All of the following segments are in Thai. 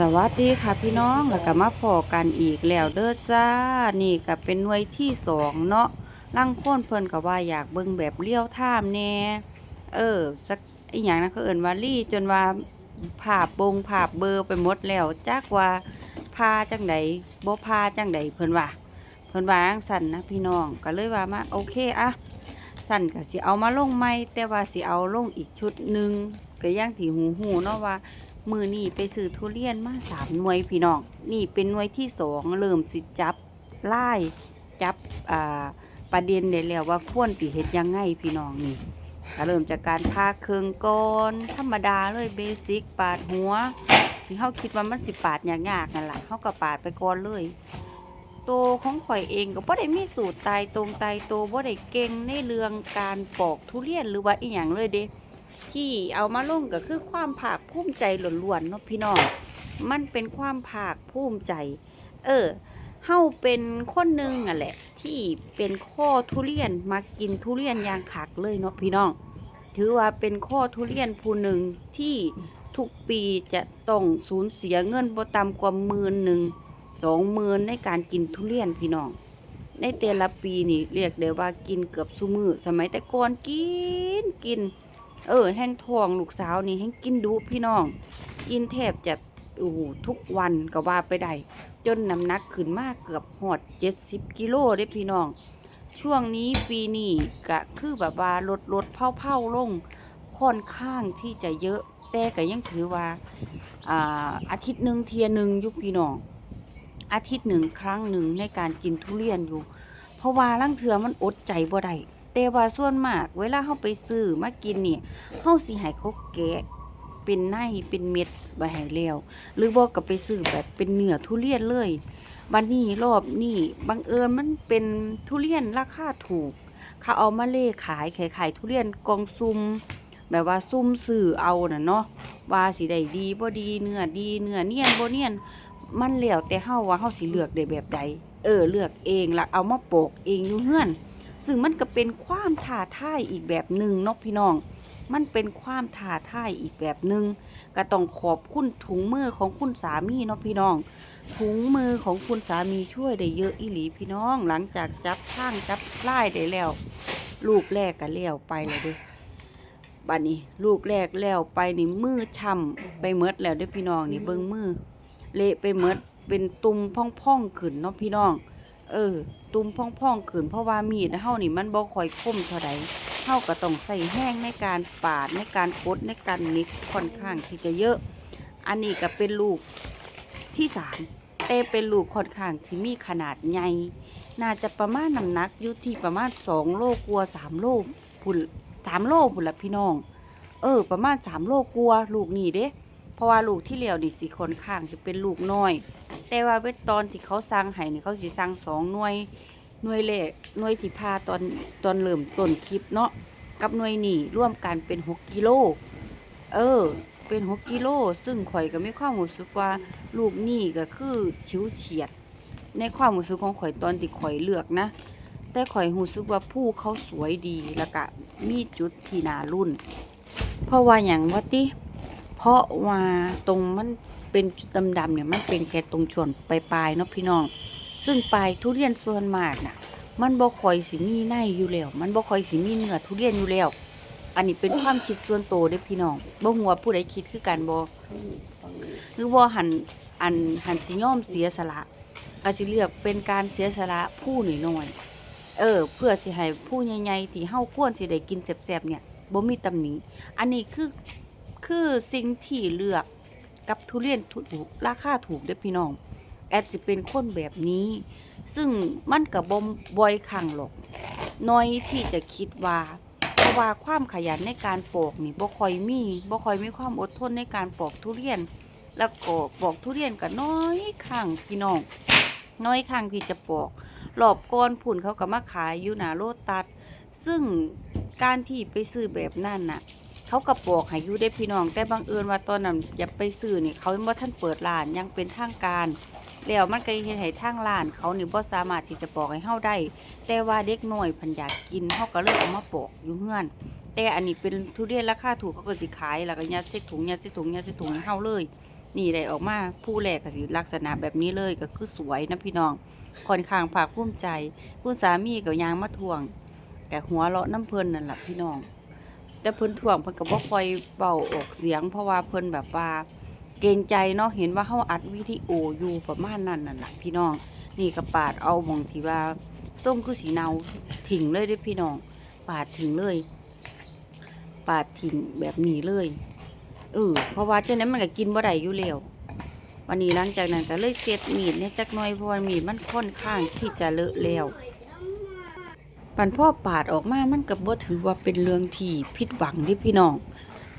สวัสดีค่ะพี่น้องแล้วก็มาพอกันอีกแล้วเด้อจ้า นี่ก็เป็นหน่วยที่สองเนาะลังค้นเพิ่นก็ว่าอยากเบิ่งแบบเลี้ยวท่ามแน่เออสักอีหยังนะเขาเอิ้นว่าลี่จนว่าภาพบงภาพเบอร์ไปหมดแล้วจักว่าพาจังใดบ่พาจังใดเพิ่นว่าเพิ่นว่าจังสั่นนะพี่น้องก็เลยว่ามาโอเคอะสั่นก็สิเอามาลงใหม่แต่ว่าสิเอาลงอีกชุดหนึ่งก็ย่างที่หูๆเนาะว่า มือนี่ไปซื้อทุเรียนมาสามหน่วยพี่น้องนี่เป็นหน่วยที่สองเริ่มสิจับไล่จับอ่าประเด็นได้แล้วว่าควรสิเฮ็ดยังไงพี่น้องนี่ก็เริ่มจากการพาเครื่องก่อนธรรมดาเลยเบสิกปาดหัวที่เขาคิดว่ามันสิปาดยากๆนั่นแหละเขาก็ปาดไปก่อนเลยตัวของข่อยเองก็บ่ได้มีสูตรตายตรงตายตัวบ่ได้เก่งในเรื่องการปอกทุเรียนหรือว่าอีหยังเลยเด้ ที่เอามาลงก็คือความภาคภูมิใจล้วนๆเนาะพี่น้องมันเป็นความภาคภูมิใจ เออเฮาเป็นคนหนึ่งอะแหละ ที่เป็นข้อทุเรียนมากินทุเรียนยางคักเลยเนาะพี่น้อง ถือว่าเป็นข้อทุเรียนผู้หนึ่งที่ทุกปีจะต้องสูญเสียเงินบ่ต่ำกว่าหมื่นหนึ่งสองหมื่นในการกินทุเรียนพี่น้องในแต่ละปีนี่เรียกได้ว่ากินเกือบซุมือสมัยแต่ก่อนกินกิน เออ แห้งทองลูกสาวนี่แห้งกินดุพี่น้อง กินแทบจะโอ้โหทุกวันก็ว่าไปได้จนน้ำหนักขึ้นมากเกือบหอดเจ็ดสิบกิโลได้พี่น้อง ช่วงนี้ปีนี้ก็คือแบบว่าลดลดเผาเผาๆลงค่อนข้างที่จะเยอะแต่ก็ยังถือว่าอ่าอาทิตย์หนึ่งเทียหนึ่งยุพี่น้อง อาทิตย์หนึ่งครั้งหนึ่งในการกินทุเรียนอยู่ เพราะว่าลังเถือมันอดใจบ่ได้ แต่ว่าส่วนมาก เวลาเฮาไปซื้อมากินนี่เฮาสิให้เขาแกะเป็นในเป็นเม็ดไว้ให้แล้วหรือบ่ก็ไปซื้อแบบเป็นเนื้อทุเรียนเลยบัดนี้รอบนี้บังเอิญมันเป็นทุเรียนราคาถูกเขาเอามาเล่ขายขายขายทุเรียนกองซุ่มแบบว่าซุ่มซื้อเอาน่ะเนาะว่าสิได้ดีบ่ดีเนื้อดีเนื้อเนียนบ่เนียนมันแล้วแต่เฮาว่าเฮาสิเลือกได้แบบใดเออเลือกเองล้วเอามาโปกเองอยู่เฮือน ซึ่งมันก็เป็นความท้าทายอีกแบบหนึ่งเนาะพี่น้อง มันเป็นความท้าทายอีกแบบหนึ่งก็ต้องขอบคุณถุงมือของคุณสามีเนาะพี่น้อง ถุงมือของคุณสามีช่วยได้เยอะอีหลีพี่น้อง หลังจากจับข้างจับไล่ได้แล้ว ลูกแรกก็แล้วไปเลยด้อบัดนี้ลูกแรกแล้วไปนี่มือช่ำไปเมดแล้วด้อพี่น้องนี่เบิ่งมือเละไปเมดเป็นตุ่มพ่องๆขึ้นเนาะพี่น้อง เออ ตุ่มพ่องๆขึ้นเพราะว่ามีดเฮานี่มันบ่ค่อยคมเท่าใดเฮาก็ต้องใส่แห้งในการปาดในการกดในการนิกค่อนข้างที่จะเยอะ อันนี้ก็เป็นลูกที่สามแต่เป็นลูกค่อนข้างที่มีขนาดใหญ่น่าจะประมาณน้ำหนักอยู่ที่ประมาณสองโลกลัวสามโลพุ่นสามโลพุ่นละพี่น้อง เออ ประมาณสามโลกลัวลูกนี่เด้เพราะว่าลูกที่เหลียวนี่สิค่อนข้างจะเป็นลูกน้อย แต่ว่าเวทตอนที่เขาสั่งให้นี่เขาสิสั่งสองหน่วยหน่วยแรกหน่วยที่พาตอนตอนเริ่มต้นคลิปเนาะกับหน่วยนี่ร่วมกันเป็นหกกิโลเออ เป็นหกกิโลซึ่งข่อยก็ไมีความรู้สึกว่าลูกนี่ก็คือชิวเฉียด ในความรู้สึกของข่อยตอนที่ข่อยเลือกนะ แต่ข่อยรู้สึกว่าผู้เขาสวยดีแล้วก็มีจุดที่นารุ่น เพราะว่าอย่างว่าติเพราะว่าตรงมัน เป็นดำๆเนี่ยมันเป็นแค่ตรงส่วนปลายๆเนาะพี่น้อง ซึ่งปลายทุเรียนส่วนมากน่ะ มันบ่คอยสิมีในอยู่แล้ว มันบ่คอยสิมีเนื้อทุเรียนอยู่แล้ว อันนี้เป็นความคิดส่วนตัวเด้อพี่น้องบ่ฮู้ว่าผู้ใดคิดคือกันบ่หรือว่าหันอันหันสิย่อมเสียสละก็สิเลือกเป็นการเสียสละผู้หน้อยๆเออ เพื่อสิให้ผู้ใหญ่ๆที่เฮาควรสิได้กินแซ่บๆเนี่ยบ่มีตำหนิอันนี้คือคือสิ่งที่เลือก กับทุเรียนถูกราคาถูกเด้อพี่น้อง แอดจะเป็นคนแบบนี้ ซึ่งมันกับบมบ่อยครั้งหรอก น้อยที่จะคิดว่า เพราะว่าความขยันในการปอกนี่บ่คอยมีบ่คอยมีความอดทนในการปอกทุเรียน แล้วก็ปอกทุเรียนก็น้อยครั้งพี่น้อง น้อยครั้งที่จะปอกรอบก่อนผุ่นเขาก็มาขายอยู่หนาโลตัสซึ่งการที่ไปซื้อแบบนั้นน่ะ เขาก็บอกให้อยู่ได้พี่น้อง แต่บังเอิญว่าตอนนั้นอย่าไปซื้อนี่เขายังบ่ท่านเปิดร้านยังเป็นทางการแล้วมันก็เฮ็ดให้ทางร้าน เขานี่บ่สามารถที่จะบอกให้เฮาได้ แต่ว่าเด็กน้อยพันอยากกินเฮาก็เลยเอามาปอกอยู่เฮือน แต่อันนี้เป็นทุเรียนราคาถูกเขาก็สิขายแล้วก็ยัดใส่ถุงยัดใส่ถุงยัดใส่ถุงให้เฮาเลย นี่ได้ออกมาผู้แรกก็สิลักษณะแบบนี้เลยก็คือสวยนะพี่น้องค่อนข้างภาคภูมิใจคุณสามีก็ยางมาทวง แต่หัวเราะน้ำเพลินนั่นแหละพี่น้อง แต่เพิ่นทวงเพิ่นก็บ่ค่อยเบาออกเสียง เพราะว่าเพิ่นแบบว่าเกรงใจเนาะเห็นว่าเฮาอัดวิดีโออยู่ประมาณนั้นนั่นแหละพี่น้อง นี่ก็ปาดเอาหมองที่ว่าส้มคือสีเนาถิ่งเลยด้อพี่น้อง ปาดถึงเลย ปาดถิ่งแบบนี้เลยเออเพราะว่าเจ้านั้นมันก็กินบ่ได้อยู่แล้ววันนี้หลังจากนั้นก็เลยเสียดมีดเนี่ยจักหน่อยเพราะว่ามีดมันค่อนข้างที่จะเลอะแล้ว ปันพ่อปาดออกมามันก็บ่ถือว่าเป็นเรื่องที่ผิดหวังเดิพี่น้อง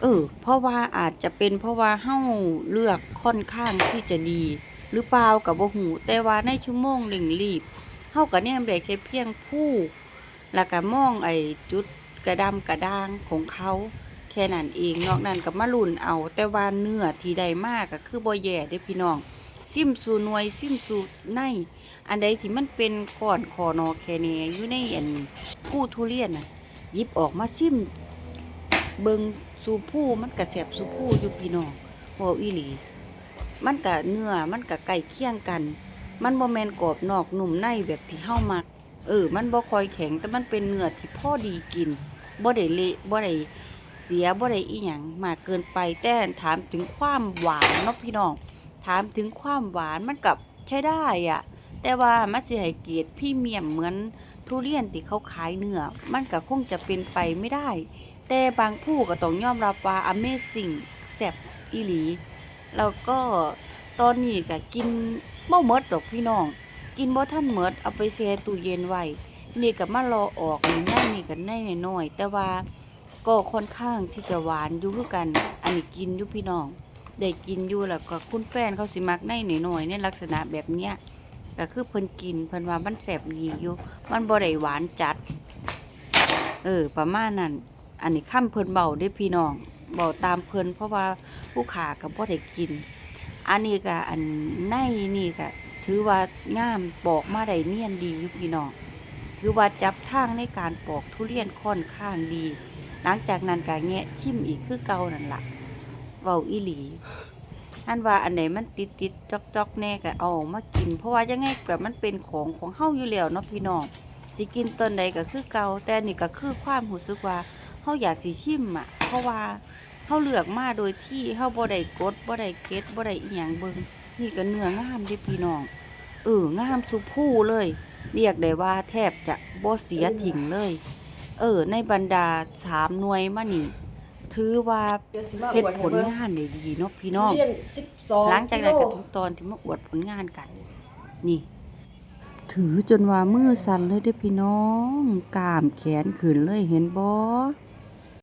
เออ เพราะว่าอาจจะเป็นเพราะว่าเฮ้าเลือกค่อนข้างที่จะดี หรือเปล่ากับบ่หู แต่ว่าในชั่วโมงเร่งรีบเฮ้าก็แนมได้แค่เพียงผู้แล้วก็มองไอ้จุดกระดำกระด้างของเขาแค่นั้นเองนอกนั้นก็มาลุ่นเอา แต่ว่าเนื้อที่ได้มากก็คือบ่แย่เด้พี่น้อง ซิมสูนวยซิมสูใน อันใดที่มันเป็นก้อนคอนอแคเนอยู่ในอันผู้ทุเรียนน่ะยิบออกมาซิมเบิงสูผู้มันกระแสบสูผู้อยู่พี่น้องเว้าอีหลี มันกะเนื้อมันกะไก่เคี่ยงกัน มันบ่แมนกรอบนอกหนุ่มในแบบที่เฮามัก เออ มันบ่คอยแข็งแต่มันเป็นเนื้อที่พ่อดีกินบ่ได้เละบ่ได้เสียบ่ได้อีหยังมากเกินไปแต่ถามถึงความหวานเนาะพี่น้องถามถึงความหวานมันกับใช้ได้อะ แต่ว่ามันสิให้เกียรติพี่เมียมเหมือนทุเรียนที่เขาขายเนื้อมันก็คงจะเป็นไปไม่ได้ แต่บางผู้ก็ต้องยอมรับว่า Amazing แซ่บอีหลี แล้วก็ตอนนี้ก็กินบ่หมดดอกพี่น้อง กินบ่ทันหมดเอาไปแช่ตู้เย็นไว้นี่ก็มารอออกนี่นั่นนี่ก็แน่น้อยแต่ว่าก็ค่อนข้างที่จะหวานอยู่คือกัน อันนี้กินอยู่พี่น้อง ได้กินอยู่แล้วก็คุณแฟนเขาสิมักในหน่อยๆในลักษณะแบบเนี้ย ก็คือเพิ่นกินเพิ่นว่ามันแสบดีอยู่ มันบ่ได้หวานจัด เออ ประมาณนั้น อันนี้ค่ำเพิ่นเบาด้อพี่น้องเบาตามเพิ่นเพราะว่าผู้ขากับบ่ได้กิน อันนี้ก็อันในนี่ก็ถือว่างามปอกมาได้เนียนดีอยู่พี่น้องคือว่าจับทางในการปอกทุเรียนค่อนข้างดี หลังจากนั้นก็แงะชิมอีกคือเก่านั่นล่ะเว้าอีหลี อันว่าอันไหนมันติดติดจอกจอกแน่ก็เอามากิน เพราะว่ายังไงแบบมันเป็นของของเฮาอยู่แล้วเนาะพี่น้องสิกินตอนใดก็คือเก่าแต่นี่ก็คือความรู้สึกว่าเฮาอยากสิชิมอะ เพราะว่าเฮาเลือกมาโดยที่เฮาบ่ได้กดบ่ได้เก็ดบ่ได้อีหยังเบิ่งนี่ก็เนื้องามด้พี่น้องเอองามสุผู้เลย เรียกได้ว่าแทบจะบ่เสียทิ้งเลย เออ ในบรรดาสามหน่วยมานี่ ถือว่าเดี๋ยวสิมาเฮ็ดอวดผให้ลเบิ่งงานได้ดีเนาะพี่น้องเรียน12หลังจากนั้นก็โลทุกตอนที่มาอวดผลงานกัน นี่ ถือจนว่ามือสั่นเลยเด้อพี่น้องกล้ามแขนขึ้นเลยเห็นบ่